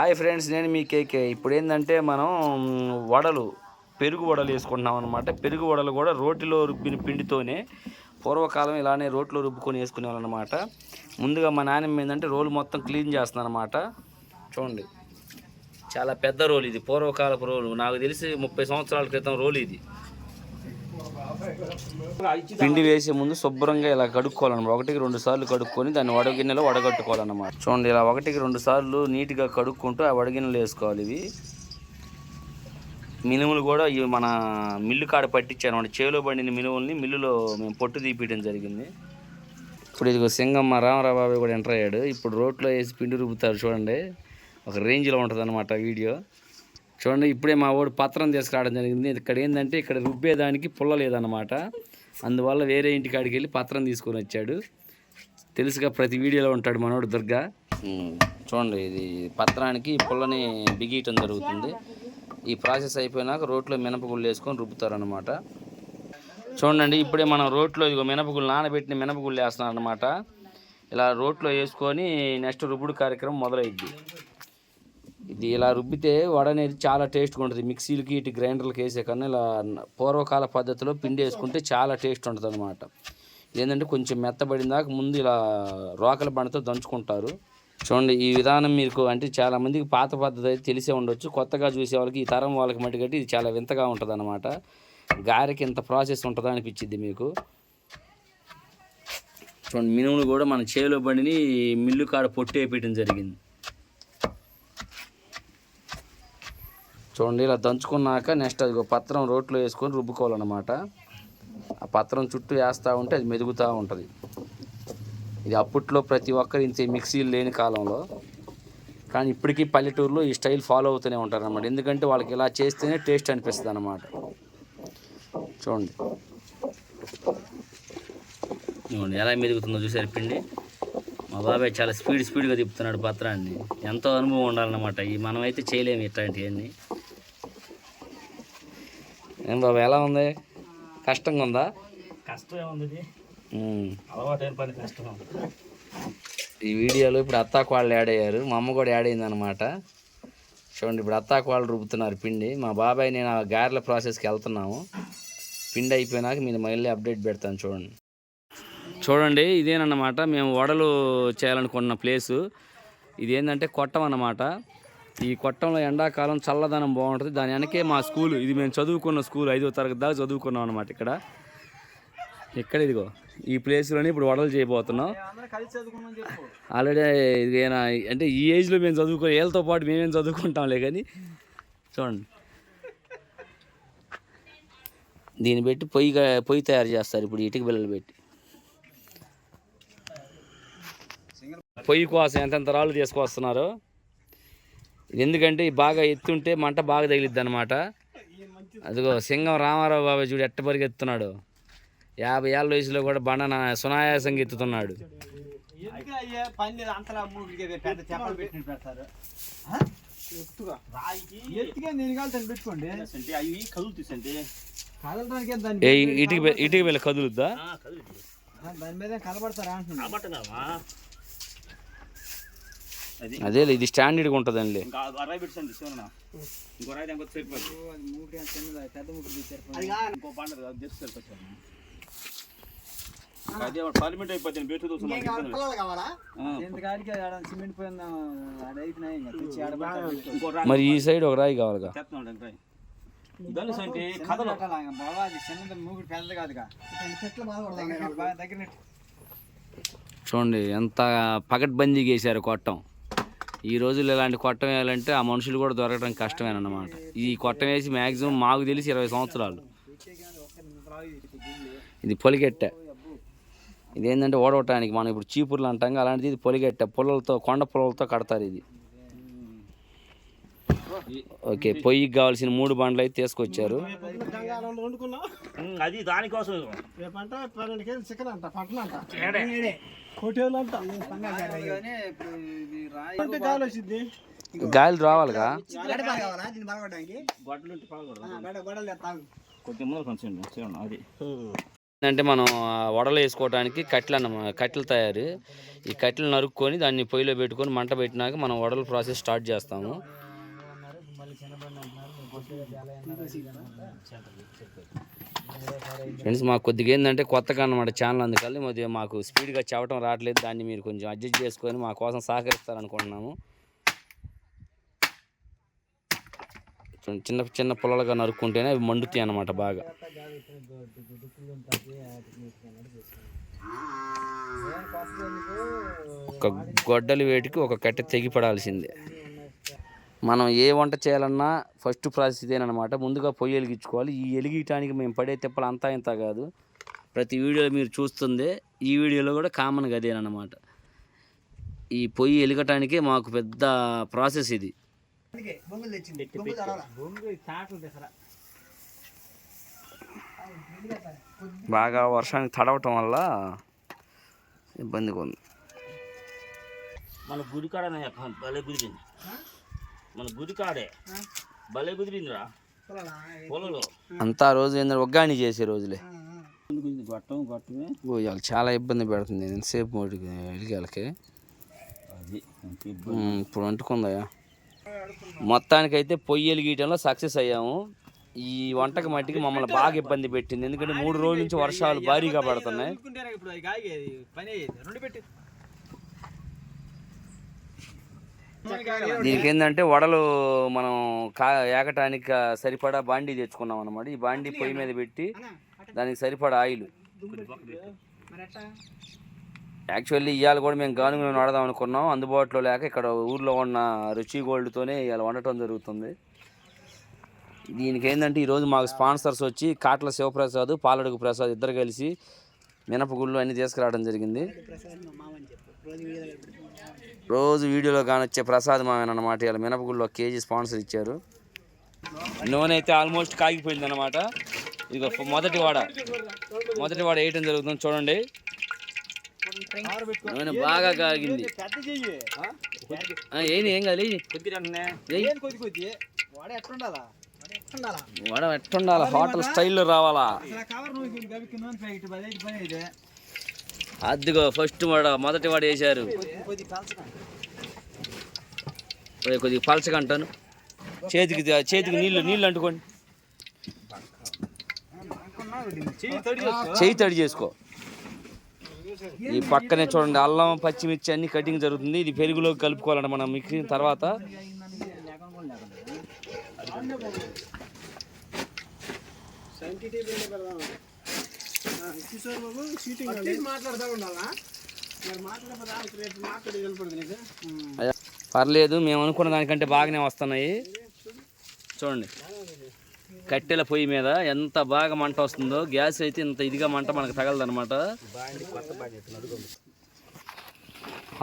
Hi friends నేను మీ కేకే. ఇప్పుడు ఏంటంటే మనం వడలు పెరుగు వడలు వేసుకుంటున్నాం అనమాట పెరుగు వడలు కూడా రోటిలో రుబ్బిన పిండితోనే పూర్వకాలం ఇలానే రోట్లో రుబ్బుకొని వేసుకునేవాళ్ళనమాట ముందుగా మా నాన్నమ్మ ఏంటంటే రోలు మొత్తం క్లీన్ చేస్తున్నాను అనమాట చూడండి. చాలా పెద్ద రోలు ఇది పూర్వకాలపు రోలు. నాకు తెలిసి ముప్పై సంవత్సరాల క్రితం రోలు ఇది. పిండి వేసే ముందు శుభ్రంగా ఇలా కడుక్కోవాలన్నమాట. ఒకటికి రెండు సార్లు కడుక్కొని దాన్ని వడగిన్నెలో వడగట్టుకోవాలన్నమాట. చూడండి ఇలా ఒకటికి రెండు సార్లు నీట్గా కడుక్కుంటూ ఆ వడగిన్నెలు వేసుకోవాలి ఇవి. మినుములు కూడా ఇవి మన మిల్లు కాడ పట్టించాను చేలో పండిన మినుముల్ని మిల్లులో మేము పొట్టు తీపియడం జరిగింది. ఇప్పుడు ఇదిగో సింగమ్మ రామరాబాబు బాబాయ్ కూడా ఎంటర్ అయ్యాడు. ఇప్పుడు రోడ్లో వేసి పిండి రుబ్బుతారు చూడండి. ఒక రేంజ్లో ఉంటుంది అనమాట వీడియో. చూడండి ఇప్పుడే మా వాడు పత్రం తీసుకురావడం జరిగింది. ఇక్కడ ఏంటంటే ఇక్కడ రుబ్బేదానికి పుల్ల లేదనమాట అందువల్ల వేరే ఇంటి కాడికి వెళ్ళి పత్రం తీసుకొని వచ్చాడు. తెలుసుగా ప్రతి వీడియోలో ఉంటాడు మనోడు దుర్గా. చూడండి ఇది పత్రానికి పుల్లని బిగియటం జరుగుతుంది. ఈ ప్రాసెస్ అయిపోయినాక రోట్లో మినపగుళ్ళు వేసుకొని రుబ్బుతారనమాట చూడండి ఇప్పుడే మనం రోట్లో ఇదిగో మినపగుళ్ళు నానబెట్టిన మినపగుళ్ళు వేస్తున్నారనమాట ఇలా రోట్లో వేసుకొని నెక్స్ట్ రుబ్బుడు కార్యక్రమం మొదలైద్ది. ఇది ఇలా రుబ్బితే వడ అనేది చాలా టేస్ట్గా ఉంటుంది. మిక్సీలకి ఇటు గ్రైండర్లకి వేసే కన్నా ఇలా పూర్వకాల పద్ధతిలో పిండి వేసుకుంటే చాలా టేస్ట్ ఉంటుంది అనమాట ఏంటంటే కొంచెం మెత్తబడిన దాకా ముందు ఇలా రోకల బండతో దంచుకుంటారు. చూడండి ఈ విధానం మీకు అంటే చాలామందికి పాత పద్ధతి అయితే తెలిసే ఉండొచ్చు. కొత్తగా చూసే వాళ్ళకి ఈ తరం వాళ్ళకి మట్టుకట్టి ఇది చాలా వింతగా ఉంటుంది అనమాట గారెకి ఇంత ప్రాసెస్ ఉంటుందా అనిపించింది మీకు? చూడండి మినుములు కూడా మన చేలో బండిని మిల్లు కాడ పొట్టు వేయటం జరిగింది. చూడండి ఇలా దంచుకున్నాక నెక్స్ట్ అది పత్రం రోట్లో వేసుకొని రుబ్బుకోవాలన్నమాట. ఆ పత్రం చుట్టూ వేస్తూ ఉంటే అది మెదుగుతూ ఉంటుంది. ఇది అప్పట్లో ప్రతి ఒక్కరు ఇంత మిక్సీలు లేని కాలంలో. కానీ ఇప్పటికీ పల్లెటూరులో ఈ స్టైల్ ఫాలో అవుతూనే ఉంటారు అనమాట ఎందుకంటే వాళ్ళకి ఇలా చేస్తేనే టేస్ట్ అనిపిస్తుంది అనమాట చూడండి. చూడండి ఎలా మెదుగుతుందో చూసారు పిండి? మా బాబాయ్ చాలా స్పీడ్ స్పీడ్గా తిప్పుతున్నాడు పత్రాన్ని. ఎంతో అనుభవం ఉండాలన్నమాట. ఈ మనమైతే చేయలేము ఇట్లాంటివన్నీ. ఏం బాబా ఎలా ఉంది? కష్టంగా ఉందా? ఈ వీడియోలో ఇప్పుడు అత్తాకు వాళ్ళు యాడ్ అయ్యారు. మా అమ్మ కూడా యాడ్ అయింది అనమాట చూడండి ఇప్పుడు అత్తాకు వాళ్ళు రుబ్బుతున్నారు పిండి. మా బాబాయ్ నేను ఆ గారెల ప్రాసెస్కి వెళ్తున్నాము. పిండి అయిపోయినాక మీరు మళ్ళీ అప్డేట్ పెడతాను చూడండి. చూడండి ఇదేనన్నమాట. మేము వడలు చేయాలనుకున్న ప్లేసు. ఇది ఏంటంటే కొట్టం అన్నమాట. ఈ కొట్టంలో ఎండాకాలం చల్లదనం బాగుంటుంది. దాని వెనకే మా స్కూల్. ఇది మేము చదువుకున్న స్కూల్. ఐదో తరగతి దాకా చదువుకున్నాం అనమాట ఇక్కడ. ఇక్కడ ఇదిగో ఈ ప్లేస్లోనే ఇప్పుడు వడలు చేయబోతున్నాం. ఆల్రెడీ ఇది ఏనా అంటే ఈ ఏజ్లో మేము చదువుకో వీళ్ళతో పాటు మేమేం చదువుకుంటాంలే కానీ చూడండి. దీన్ని పెట్టి పొయ్యి పొయ్యి తయారు చేస్తారు ఇప్పుడు ఇటుక బిల్లలు పెట్టి. పొయ్యి కోసం ఎంతెంత రాళ్ళు తీసుకొస్తున్నారు? ఎందుకంటే బాగా ఎత్తుంటే మంట బాగా తగిలిద్ది అనమాట అదిగో సింగం రామారావు బాబా చూడు ఎట్ట పరిగెత్తున్నాడు. యాభై ఏళ్ళ వయసులో కూడా బండ సునాయాసంగా ఎత్తుతున్నాడు. ఇటుక వెళ్ళి కదులుద్దా? దాని మీద కనబడతారా అది. ఇది స్టాండర్డ్గా ఉంటుందండి. అది పార్లమెంట్ అయిపోతుంది బెట్టు కావాలా? మరి ఈ సైడ్ ఒక రాయి కావాలిగా? తెస్తున్నాడు రాయి. దాని అంటే చిన్నది కథలు. పెట్టాలా ఇంకా బావా అది చిన్నది మూగుడు పెద్దది కాదుగా. చెట్లు బాగా దగ్గర నెట్టు. చూడండి ఎంత పకడ్బందీగా వేసారు కొట్టం. ఈ రోజుల్లో ఇలాంటి కొట్టం వేయాలంటే ఆ మనుషులు కూడా దొరకడం కష్టమేనమాట ఈ కొట్టం వేసి మ్యాక్సిమం మాకు తెలిసి ఇరవై సంవత్సరాలు. ఇది పొలిగెట్టె. ఇది ఏంటంటే ఓడవటానికి మనం ఇప్పుడు చీపుర్లు అంటాం అలాంటిది ఇది పొలిగెట్టె. పుల్లలతో కొండ పుల్లలతో కడతారు ఇది. ఓకే పొయ్యికి కావాల్సిన మూడు బండ్లు అయితే తీసుకొచ్చారు. అది దానికోసం చికెన్ అంట పట్టణ అంట. గాలి వచ్చింది. గాలి రావాలిగా? అంటే మనం వడలు వేసుకోవడానికి కట్టెలు అన్నమాట కట్టెలు తయారు. ఈ కట్టెలు నరుక్కొని దాన్ని పొయ్యిలో పెట్టుకొని మంట పెట్టినాక మనం వడల ప్రాసెస్ స్టార్ట్ చేస్తాము. ఫ్రెండ్స్ మాకు కొద్దిగా ఏంటంటే కొత్తగా అనమాట ఛానల్ అందుకని మరి మాకు స్పీడ్గా చెప్పడం రావట్లేదు. దాన్ని మీరు కొంచెం అడ్జస్ట్ చేసుకొని మా కోసం సహకరిస్తారనుకుంటున్నాము. చిన్న- చిన్న చిన్న పొలాలుగా నరుక్కుంటేనే అవి మండుతాయి అన్నమాట బాగా. ఒక గొడ్డలి వేటికి ఒక కట్టె తెగి పడాల్సిందే. మనం ఏ వంట చేయాలన్నా ఫస్ట్ ప్రాసెస్ ఇదేనమాట ముందుగా పొయ్యి వెలిగించుకోవాలి. ఈ వెలిగించడానికి మేము పడే తిప్పలు అంతా ఇంత కాదు. ప్రతి వీడియోలో మీరు చూస్తుంది ఈ వీడియోలో కూడా కామన్గా అదేనమాట ఈ పొయ్యి వెలిగటానికే మాకు పెద్ద ప్రాసెస్ ఇది. బాగా వర్షానికి తడవటం వల్ల ఇబ్బందిగా ఉంది. మన గుడి కాడ భలే కుదిరింది మన భలే కుదిరిందిరా. పొలంలో? అంతా రోజు ఏంటంటే ఒగ్గాని చేసే రోజులే. గొట్టం గొట్టమే? ఓ ఇవాళ చాలా ఇబ్బంది పెడుతుంది. ఎంతసేపు మోటికి ఉమ్, ఇప్పుడు అంటుకుందయా మొత్తానికైతే పొయ్యి వెలిగీయటంలో సక్సెస్ అయ్యాము. ఈ వంటకి మట్టికి మమ్మల్ని బాగా ఇబ్బంది పెట్టింది. ఎందుకంటే మూడు రోజుల నుంచి వర్షాలు భారీగా పడుతున్నాయి ఊరుకుంటేనే ఇప్పుడు అది కాగేది పని అయ్యేది రెండు పెట్టి దీనికి ఏంటంటే వడలు మనం కా ఏకటానికి సరిపడా బాండీ తెచ్చుకున్నాం అనమాట ఈ బాండీ పొయ్యి మీద పెట్టి దానికి సరిపడా ఆయిల్. యాక్చువల్లీ ఇవాళ కూడా మేము గానుగులను వాడదాం అనుకున్నాం. అందుబాటులో లేక ఇక్కడ ఊర్లో ఉన్న రుచి గోల్డ్తోనే ఇవాళ వండటం జరుగుతుంది. దీనికి ఏంటంటే ఈరోజు మాకు స్పాన్సర్స్ వచ్చి కాట్ల శివప్రసాద్ పాలడుగు ప్రసాద్ ఇద్దరు కలిసి మినపగుళ్ళు అన్నీ తీసుకురావడం జరిగింది. రోజు వీడియోలో కానొచ్చే ప్రసాద్ మామేన అనమాట ఇలా మినపగుళ్ళు ఒక కేజీ స్పాన్సర్ ఇచ్చారు. నూనె అయితే ఆల్మోస్ట్ కాగిపోయింది అనమాట ఇదిగో మొదటి వాడ. మొదటి వాడ వేయటం జరుగుతుంది చూడండి. నూనె బాగా కాగింది. ఏం కాదు వాడే ఎట్టుండాలా? హోటల్ స్టైల్లో రావాలా? అదిగో ఫస్ట్ వాడ మొదటి వాడు వేశారు. కొద్దిగా పలచగా అంటాను చేతికి చేతికి నీళ్ళు నీళ్ళు అంటుకోండి. చేయి తడి చేసుకో. ఈ పక్కనే చూడండి అల్లం పచ్చిమిర్చి అన్ని కటింగ్ జరుగుతుంది. ఇది పెరుగులో కలుపుకోవాలంట మనం. మిక్సింగ్ తర్వాత మాట్లాడుతూ ఉండాలా మరి మాట్లాడకపోతే రేపు మాట్లాడి వెళ్ళిపోతుంది నీకు అయ్యా, పర్లేదు మేము అనుకున్న దానికంటే బాగానే వస్తున్నాయి. చూడండి. కట్టెల పొయ్యి మీద ఎంత బాగా మంట వస్తుందో గ్యాస్ అయితే ఇంత ఇదిగా మంట మనకు తగలదనమాట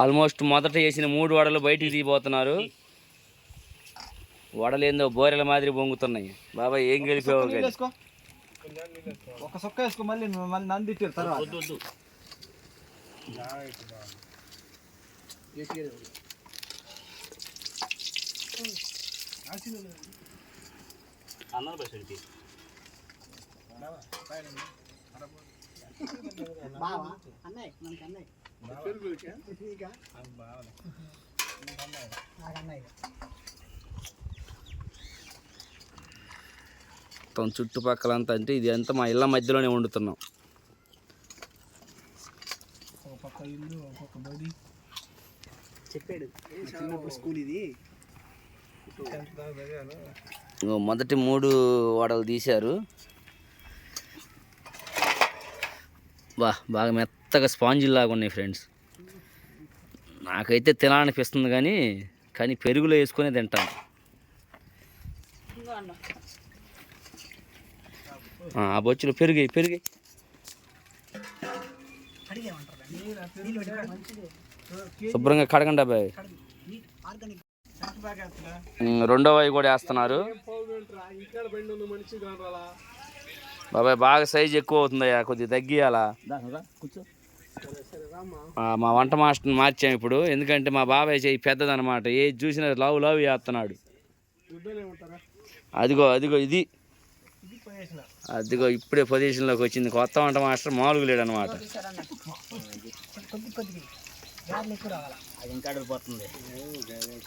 ఆల్మోస్ట్ మొదట వేసిన మూడు వడలు బయటికి తీయబోతున్నారు వడలేందో బోరెల మాదిరి పొంగుతున్నాయి బాబాయ్ ఏం గెలిపావు ఒక సొక్క వేసుకో మళ్ళీ మళ్ళీ నన్ను తిట్టారు తర్వాత. వద్దు వద్దు. అన్నారు బస్సు మొత్తం చుట్టుపక్కలంతా అంటే ఇది అంతా మా ఇళ్ళ మధ్యలోనే వండుతున్నాం. చెప్పాడు. చిన్నప్పుడు స్కూల్ ఇది. ఇగో మొదటి మూడు వడలు తీశారు. బా బాగా మెత్తగా స్పాంజీ లాగా ఉన్నాయి ఫ్రెండ్స్. నాకైతే తినాలనిపిస్తుంది కానీ కానీ పెరుగులో వేసుకొని తింటాను. ఆ బొచ్చులు పెరిగాయి పెరిగాయి. శుభ్రంగా కడగండి అబ్బాయి. రెండవ రెండో అవి కూడా వేస్తున్నారు. బాబాయ్ బాగా సైజ్ ఎక్కువ అవుతుందయ్యా కొద్దిగా తగ్గియాలా? మా వంట మాస్టర్ని మార్చాం ఇప్పుడు. ఎందుకంటే మా బాబాయ్ చేయి పెద్దదనమాట ఏ చూసినా లావు లావు వేస్తున్నాడు అదిగో అదిగో ఇది. అదిగో ఇప్పుడే పొజిషన్లోకి వచ్చింది. కొత్త వంట మాస్టర్ మామూలుగా లేడు అనమాట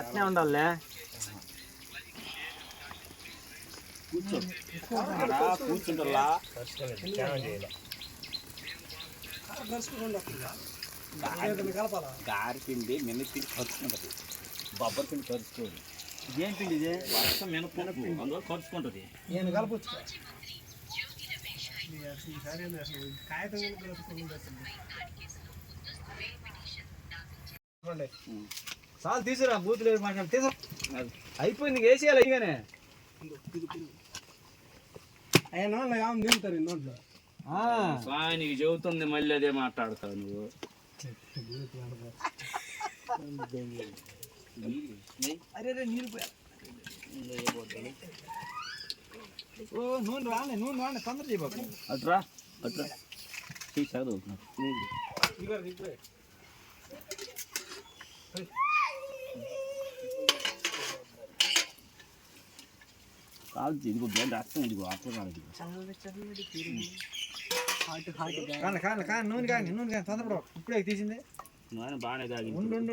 అట్నే ఉండాలే కూర్చో. ఆడ కూర్చుంటారా గారి పిండి మినపిండి ఖర్చుకుంటుంది బొబ్బరి పిండి ఖర్చుకోదు ఇదేం పిండి ఇదే? వర్షం మినపప్పు. అందులో ఖర్చుకుంటుంది నేను కలపొచ్చు? చాలు తీసురా బూత్ లేదు మాట్లాడి తీసా అయిపోయింది ఇంక వేసేయాలి ఇకనే నీకు చెబుతుంది మళ్ళీ అదే మాట్లాడతావు నువ్వు. అరే నీళ్ళు పోయా. ఓ నూనె రాలే నూనె రాలే తొందర చేయబాకు అట్రా అట్రా. చదువు కాదు ఇదిగో బ్లడ్ రక్తం ఇదిగో అట్లా కాదు కానీ కానీ కానీ నూనె కానీ నూనె కానీ తొందరపడ ఇప్పుడే తీసింది. నేను బాగానే తాగింది. ఉండు ఉండు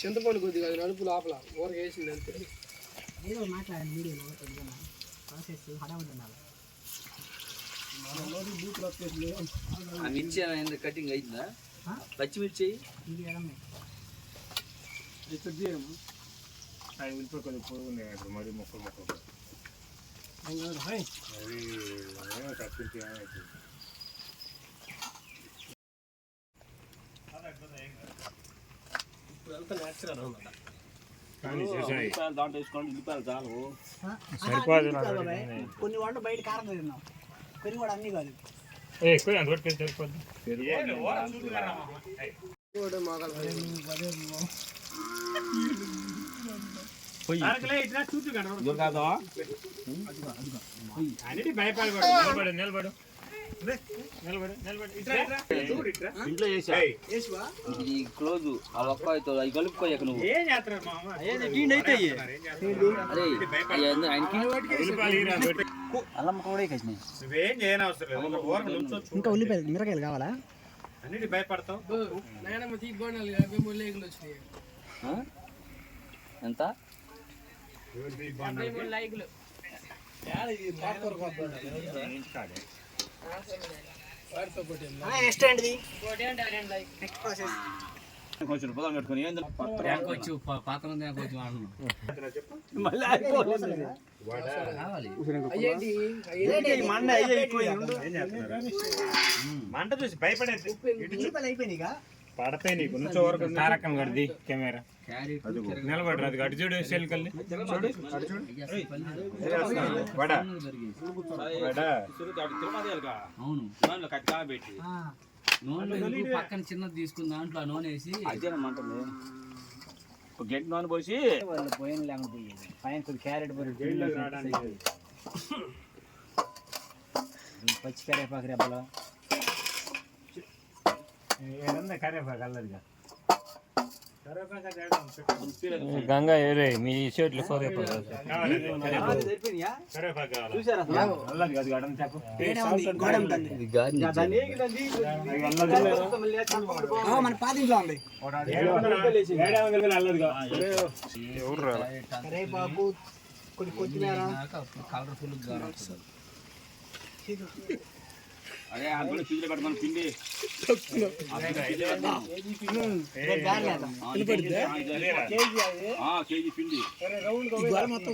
చింతపండు కొద్దిగా అది నడుపు లోపల ఊరక వేసింది అంతే ఆ మిర్చి అయింది కటింగ్ అయిందా పచ్చిమిర్చి ఇక్కడ తీయము ఉల్లిపాయలు దాంట్లో వేసుకోండి ఉల్లిపాయలు చాలు. కొన్ని వాళ్ళు బయట కారం తిన్నాం కొన్ని కూడా అన్ని కాదు. దొరకదా ఇంట్లో క్లోజ్ ఆ ఒక్క అవి కలుపుకోయక నువ్వు అల్లం కూడా ఇంకా ఉల్లిపాయలు మిరకాయలు కావాలా? అన్నిటి భయపడతావు ఎంత? యాభై మూడు లైకులు నెక్స్ట్ ఏంటిది? ఒకటి అంటే రెండు లైక్ నెక్స్ట్ ప్రాసెస్ కొంచెం పొలం పెట్టుకొని ఏంది తేకొచ్చు పాత్రం. మంట చూసి ఇక. పడతాయి నీకు. నుంచో వరకు తారకం కడిది కెమెరా. నిలబడరు అది అటు చూడు సెల్ కల్లి వడ. వడ. తిరుమల అవును. దాంట్లో కత్తి కాబెట్టి. నూనె పక్కన చిన్నది తీసుకుని దాంట్లో నూనె వేసి. అదేనమ్మంటుంది. గెట్ నూనె పోసి. వాళ్ళు పోయిన లేకుండా పోయేది. పైన కొద్ది క్యారెట్ పొడి పచ్చి కరేపాకు రెబ్బలు. గంగా ఏరే మీ షర్ట్లు ఆ, మన పాతింట్లో ఉంది కరేపాకు కొన్ని కొత్తిమీర కలర్ఫుల్ అదే అందులో పిండి. కేజీ, పిండి. మొత్తం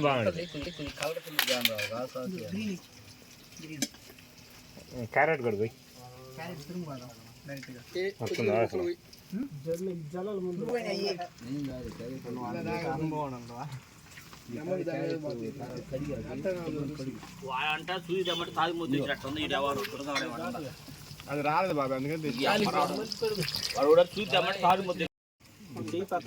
బాగుంటుంది క్యారెట్ కూడా పోయి. క్యారెట్ తురుము వాడంట సూది తెమ్మంటే తాగి ముద్దు ఇచ్చినట్టుంది ఇది ఎవరు. అది రాలేదు బాబు అందుకని ఈ. వాడు కూడా సూది తెమ్మంటే తాగి ముద్దు కొద్ది బ్యాట్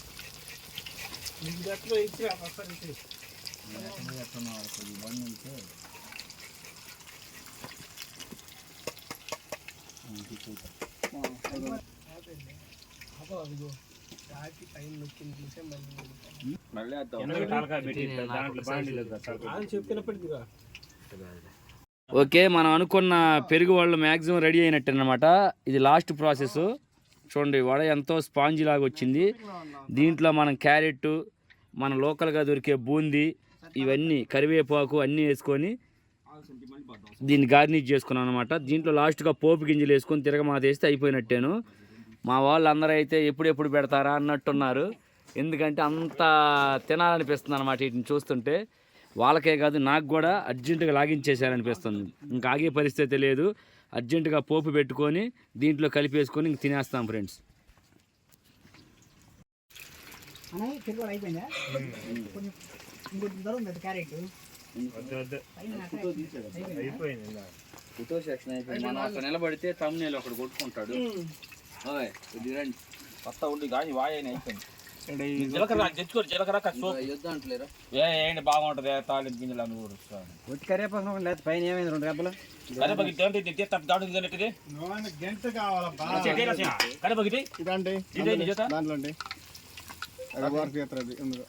ఓకే మనం అనుకున్న పెరుగు వాళ్ళు మ్యాక్సిమం రెడీ అయినట్టు అనమాట ఇది లాస్ట్ ప్రాసెస్. చూడండి వడ ఎంతో స్పాంజ్ లాగా వచ్చింది. దీంట్లో మనం క్యారెట్ మన లోకల్గా దొరికే బూందీ ఇవన్నీ కరివేపాకు అన్నీ వేసుకొని దీన్ని గార్నిష్ చేసుకున్నాను అనమాట దీంట్లో లాస్ట్గా పోపు గింజలు వేసుకొని తిరగమాత వేస్తే అయిపోయినట్టేను. మా వాళ్ళు అందరూ అయితే ఎప్పుడెప్పుడు పెడతారా అన్నట్టున్నారు. ఎందుకంటే అంత తినాలనిపిస్తుంది అనమాట వీటిని చూస్తుంటే. వాళ్ళకే కాదు నాకు కూడా అర్జెంటుగా లాగించేసారనిపిస్తుంది ఇంకా ఆగే పరిస్థితి లేదు. అర్జెంటుగా పోపు పెట్టుకొని దీంట్లో కలిపేసుకొని ఇంక తినేస్తాం ఫ్రెండ్స్. అయిపోయిందా. ఫోటో సెక్షన్ మనం అక్కడ నిలబడితే తమ్మునేలు ఒకడు కొట్టుకుంటాడు. కొత్త ఉండి కానీ వాయన అయిపోయింది. జీలకర్ర తెచ్చుకోరు జీలకర్ర ఏ ఏంటి బాగుంటది తాళింపు గింజలు అని కరేపాకు లేదు పైన ఏమైంది రెండు రెబ్బలు? దాడు గంట ఇదండి. ఇదే? దాంట్లో అండి. ఇందులో.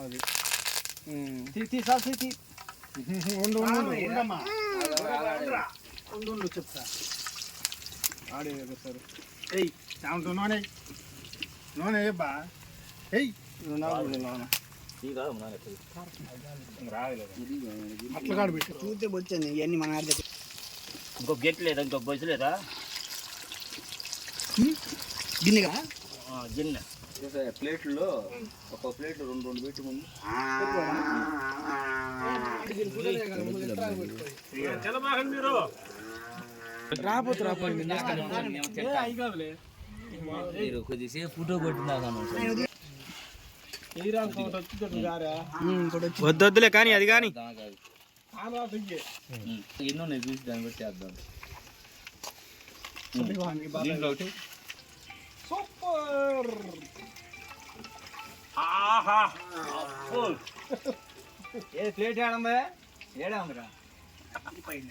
అది. ఉండు ఉండు ఉండు. చెప్తా. ఆడి సార్. ఏయ్ దాంట్లో నూనె బా ఏయ్ నూనె అట్లా కాడు పెట్టు చూస్తే వచ్చింది ఇవన్నీ మన ఆడ దగ్గర ఇంకో గెట్ లేదా ఇంకో బస్సు లేదా గిన్నెగా గిన్నె ప్లేట్లో ఒక ప్లేట్ రెండు రెండు పెట్టి ముందు రాపోతు రాపోయి మీరు కొద్దిసేపు ఫోటో కొట్టిందాను వద్దొద్దులే కానీ అది కానీ. ఎన్నో నేను చూసి దాన్ని బట్టి దీంట్లో ఒకటి. సూపర్ ఆహా. ఏ ప్లేట్ ఏడుందా ఏడే ఉందిరా పైన